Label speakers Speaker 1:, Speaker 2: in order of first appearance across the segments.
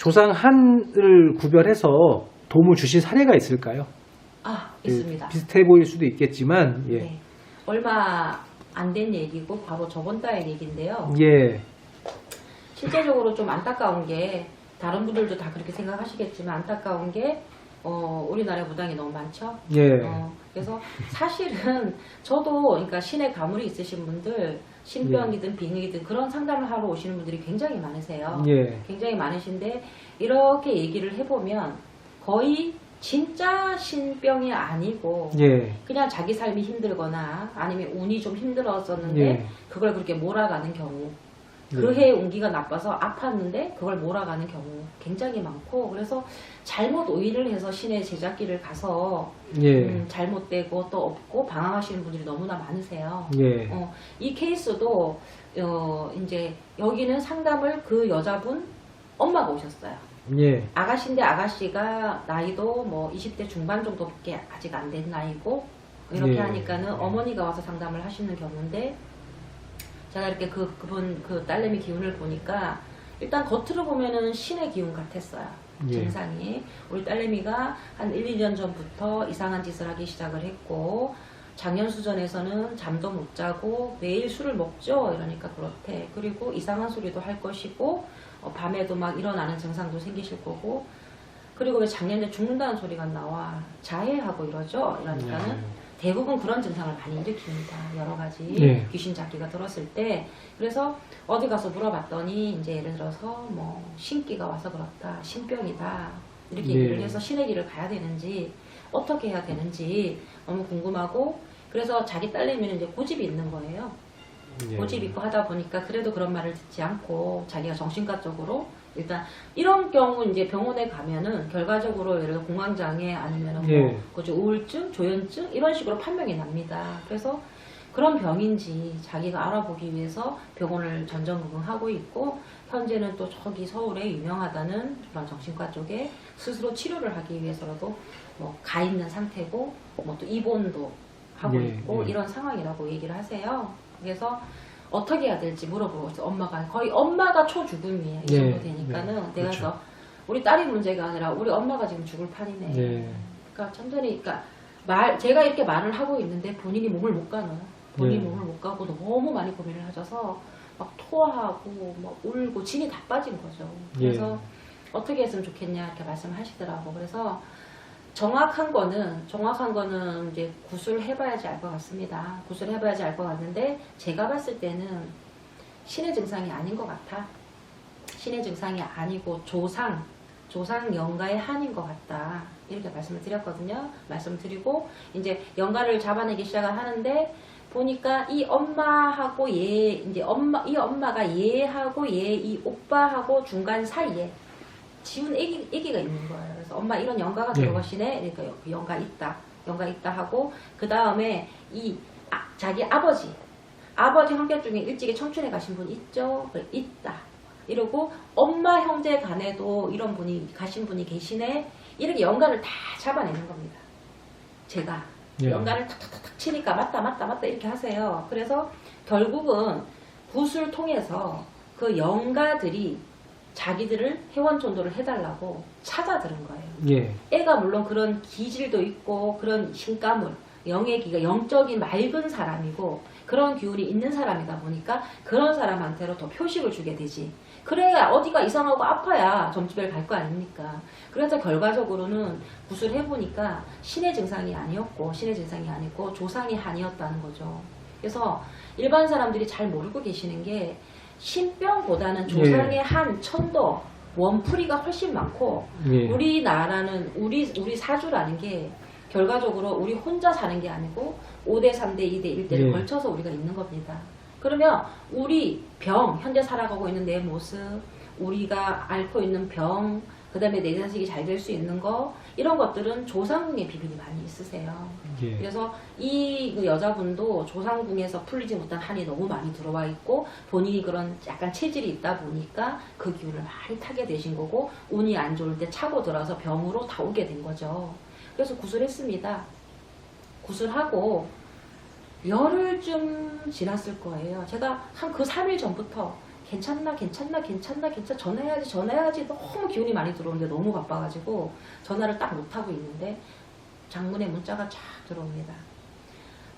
Speaker 1: 조상 한을 구별해서 도움을 주신 사례가 있을까요? 아그
Speaker 2: 있습니다.
Speaker 1: 비슷해 보일 수도 있겠지만, 예.
Speaker 2: 네. 얼마 안 된 얘기고 바로 저번 달 얘기인데요.
Speaker 1: 예.
Speaker 2: 실제적으로 좀 안타까운 게 다른 분들도 다 그렇게 생각하시겠지만 안타까운 게 어, 우리나라에 무당이 너무 많죠.
Speaker 1: 예.
Speaker 2: 어, 그래서 사실은 저도 그러니까 신의 가물이 있으신 분들 신병이든 빙의든 그런 상담을 하러 오시는 분들이 굉장히 많으세요.
Speaker 1: 예.
Speaker 2: 굉장히 많으신데 이렇게 얘기를 해보면 거의 진짜 신병이 아니고
Speaker 1: 예.
Speaker 2: 그냥 자기 삶이 힘들거나 아니면 운이 좀 힘들었었는데
Speaker 1: 예.
Speaker 2: 그걸 그렇게 몰아가는 경우
Speaker 1: 예.
Speaker 2: 그해 운기가 나빠서 아팠는데 그걸 몰아가는 경우 굉장히 많고 그래서 잘못 오인을 해서 신의 제작기를 가서
Speaker 1: 예.
Speaker 2: 음, 잘못되고 또 없고 방황하시는 분들이 너무나 많으세요.
Speaker 1: 예.
Speaker 2: 어, 이 케이스도 어, 이제 여기는 상담을 그 여자분 엄마가 오셨어요.
Speaker 1: 예.
Speaker 2: 아가씨인데 아가씨가 나이도 뭐 20대 중반 정도밖에 아직 안 된 나이고 이렇게
Speaker 1: 예.
Speaker 2: 하니까는 어머니가 와서 상담을 하시는 경우인데 제가 이렇게 그 그분 그 딸내미 기운을 보니까 일단 겉으로 보면은 신의 기운 같았어요.
Speaker 1: 예.
Speaker 2: 증상이. 우리 딸내미가 한 1, 2년 전부터 이상한 짓을 하기 시작을 했고 작년 수전에서는 잠도 못 자고 매일 술을 먹죠. 이러니까 그렇대. 그리고 이상한 소리도 할 것이고 어, 밤에도 막 일어나는 증상도 생기실 거고. 그리고 왜 작년에 죽는다는 소리가 나와? 자해하고 이러죠? 이러니까는 대부분 그런 증상을 많이 일으킵니다. 여러 가지
Speaker 1: 네.
Speaker 2: 귀신 잡기가 들었을 때 그래서 어디 가서 물어봤더니 이제 예를 들어서 뭐 신기가 와서 그렇다 신병이다 이렇게
Speaker 1: 네.
Speaker 2: 얘기를 해서 신의 길을 가야 되는지 어떻게 해야 되는지 너무 궁금하고 그래서 자기 딸내미는 이제 고집이 있는 거예요.
Speaker 1: 예.
Speaker 2: 고집 있고 하다 보니까 그래도 그런 말을 듣지 않고 자기가 정신과 쪽으로 일단 이런 경우 이제 병원에 가면은 결과적으로 예를 들어 공황장애 아니면은 뭐
Speaker 1: 예.
Speaker 2: 그죠 우울증, 조현증 이런 식으로 판명이 납니다. 그래서 그런 병인지 자기가 알아보기 위해서 병원을 전전긍긍하고 있고 현재는 또 저기 서울에 유명하다는 그런 정신과 쪽에 스스로 치료를 하기 위해서라도 뭐 가 있는 상태고 뭐 또 입원도 하고
Speaker 1: 예,
Speaker 2: 있고
Speaker 1: 예.
Speaker 2: 이런 상황이라고 얘기를 하세요. 그래서 어떻게 해야 될지 물어보고 있어 엄마가 거의 엄마가 초죽음이에요. 이
Speaker 1: 예,
Speaker 2: 정도 되니까는
Speaker 1: 예,
Speaker 2: 내가
Speaker 1: 그렇죠.
Speaker 2: 우리 딸이 문제가 아니라 우리 엄마가 지금 죽을 판이네.
Speaker 1: 예.
Speaker 2: 그러니까 천천히 그러니까 말 제가 이렇게 말을 하고 있는데 본인이 몸을 못 가는 본인이
Speaker 1: 네.
Speaker 2: 몸을 못 가고 너무 많이 고민을 하셔서 막 토하고 막 울고 진이 다 빠진 거죠. 그래서
Speaker 1: 예.
Speaker 2: 어떻게 했으면 좋겠냐 이렇게 말씀하시더라고. 그래서 정확한 거는 정확한 거는 이제 구술 해봐야지 알 것 같습니다. 구술 해봐야지 알 것 같는데 제가 봤을 때는 신의 증상이 아닌 것 같아. 신의 증상이 아니고 조상 조상 영가의 한인 것 같다. 이렇게 말씀을 드렸거든요. 말씀을 드리고 이제 영가를 잡아내기 시작을 하는데 보니까 이 엄마하고 얘 이제 엄마 이 엄마가 얘하고 얘 이 오빠하고 중간 사이에 지운 애기, 애기가 있는 거예요. 그래서 엄마 이런 영가가
Speaker 1: 네.
Speaker 2: 들어가시네. 그러니까 여- 영가 있다. 영가 있다 하고 그 다음에 이 아- 자기 아버지 아버지 형제 중에 일찍이 청춘에 가신 분 있죠? 그래, 있다. 이러고 엄마 형제 간에도 이런 분이 가신 분이 계시네. 이렇게 연관을 다 잡아내는 겁니다. 제가
Speaker 1: 예.
Speaker 2: 연관을 탁탁탁탁 치니까 맞다 맞다 맞다 이렇게 하세요. 그래서 결국은 굿을 통해서 그 영가들이 자기들을 회원 전도를 해달라고 찾아들은 거예요.
Speaker 1: 예.
Speaker 2: 애가 물론 그런 기질도 있고 그런 신가물, 영의 기가 영적인 맑은 사람이고 그런 기운이 있는 사람이다 보니까 그런 사람한테로 더 표식을 주게 되지. 그래야 어디가 이상하고 아파야 점집에 갈 거 아닙니까? 그래서 결과적으로는 구술 해보니까 신의 증상이 아니었고 신의 증상이 아니고 조상의 한이었다는 거죠. 그래서 일반 사람들이 잘 모르고 계시는 게 신병보다는 조상의 한, 천도, 원풀이가 훨씬 많고
Speaker 1: 예.
Speaker 2: 우리나라는 우리 우리 사주라는 게 결과적으로 우리 혼자 사는 게 아니고 5대 3대 2대 1대를
Speaker 1: 예.
Speaker 2: 걸쳐서 우리가 있는 겁니다. 그러면 우리 병 현재 살아가고 있는 내 모습 우리가 앓고 있는 병 그 다음에 내 자식이 잘 될 수 있는 거 이런 것들은 조상궁의 비밀이 많이 있으세요.
Speaker 1: 예.
Speaker 2: 그래서 이그 여자분도 조상궁에서 풀리지 못한 한이 너무 많이 들어와 있고 본인이 그런 약간 체질이 있다 보니까 그 기운을 많이 타게 되신 거고 운이 안 좋을 때 차고 들어서 병으로 다 오게 된 거죠. 그래서 구술했습니다. 구술하고 열흘쯤 지났을 거예요. 제가 한 그 3일 전부터 괜찮나 괜찮나 괜찮나 괜찮 전화해야지 전화해야지 너무 기운이 많이 들어오는데 너무 바빠가지고 전화를 딱 못하고 있는데 장문의 문자가 쫙 들어옵니다.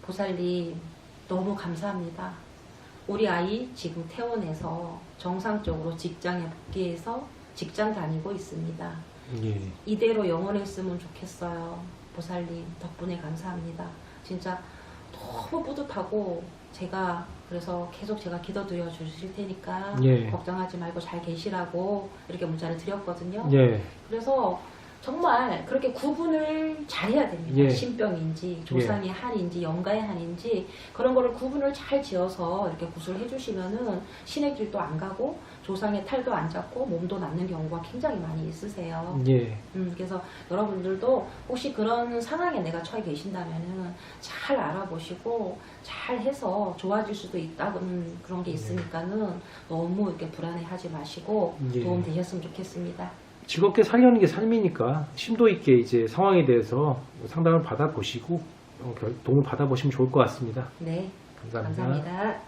Speaker 2: 보살님 너무 감사합니다. 우리 아이 지금 퇴원해서 정상적으로 직장에 복귀해서 직장 다니고 있습니다.
Speaker 1: 예.
Speaker 2: 이대로 영원했으면 좋겠어요. 보살님 덕분에 감사합니다. 진짜 너무 뿌듯하고 제가 그래서 계속 제가 기도드려 주실 테니까
Speaker 1: 예.
Speaker 2: 걱정하지 말고 잘 계시라고 이렇게 문자를 드렸거든요.
Speaker 1: 예.
Speaker 2: 그래서 정말 그렇게 구분을 잘 해야 됩니다.
Speaker 1: 예.
Speaker 2: 신병인지 조상의 한인지 영가의 한인지 그런 거를 구분을 잘 지어서 이렇게 구술해 주시면은 신의 길도 안 가고 조상의 탈도 안 잡고 몸도 낫는 경우가 굉장히 많이 있으세요.
Speaker 1: 예.
Speaker 2: 음, 그래서 여러분들도 혹시 그런 상황에 내가 처해 계신다면은 잘 알아보시고 잘 해서 좋아질 수도 있다는 그런 게 있으니까는 너무 이렇게 불안해하지 마시고
Speaker 1: 예.
Speaker 2: 도움 되셨으면 좋겠습니다.
Speaker 1: 즐겁게 살려는 게 삶이니까 심도 있게 이제 상황에 대해서 상담을 받아보시고 어, 결- 도움을 받아보시면 좋을 것 같습니다.
Speaker 2: 네,
Speaker 1: 감사합니다.
Speaker 2: 감사합니다.